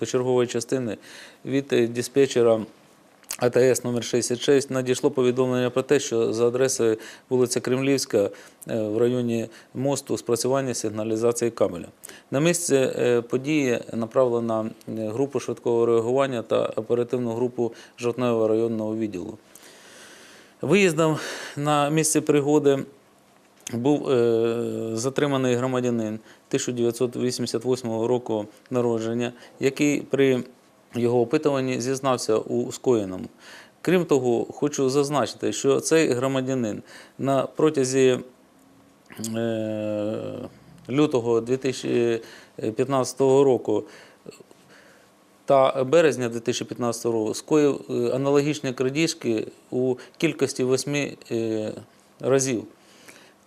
до чергової частини від е, диспетчера АТС номер 66 надійшло повідомлення про те, що за адресою вулиця Кремлівська е, в районі мосту спрацювання сигналізації кабеля. На місце події направлена е, групу швидкого реагування та оперативну групу жовтневого районного відділу. Виїздом на місце пригоди був е, затриманий громадянин 1988 року народження, який при його опитуванні зізнався у скоєному. Крім того, хочу зазначити, що цей громадянин на протязі е, лютого 2015 року та березня 2015 року скоїв е, аналогічні крадіжки у кількості восьми разів.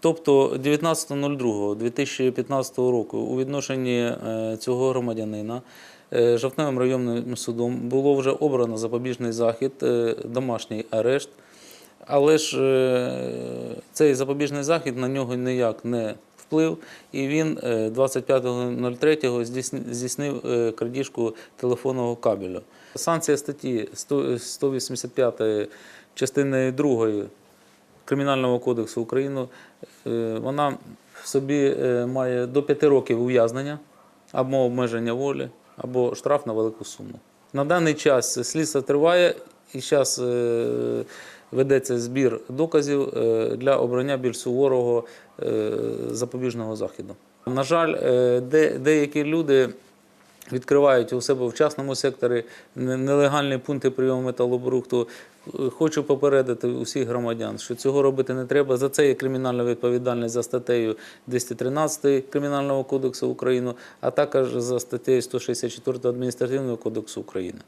Тобто 19.02.2015 року у відношенні е, цього громадянина е, Жовтневим районним судом було вже обрано запобіжний захід, е, домашній арешт. Але ж цей запобіжний захід на нього ніяк не вплив, і він е, 25.03 здійснив крадіжку телефонного кабелю. Санкція статті 100 185 частини 2 Кримінального кодексу України, е, вона в собі е, має до 5 років ув'язнення або обмеження волі, або штраф на велику суму. На даний час слідство триває і зараз ведеться збір доказів е, для обрання більш суворого е, запобіжного заходу. На жаль, е, де, деякі люди відкривають у себе в частному секторі нелегальні пункти прийому металобрухту. Хочу попередити усіх громадян, що цього робити не треба. За це є кримінальна відповідальність за статтею 213 Кримінального кодексу України, а також за статтею 164 Адміністративного кодексу України.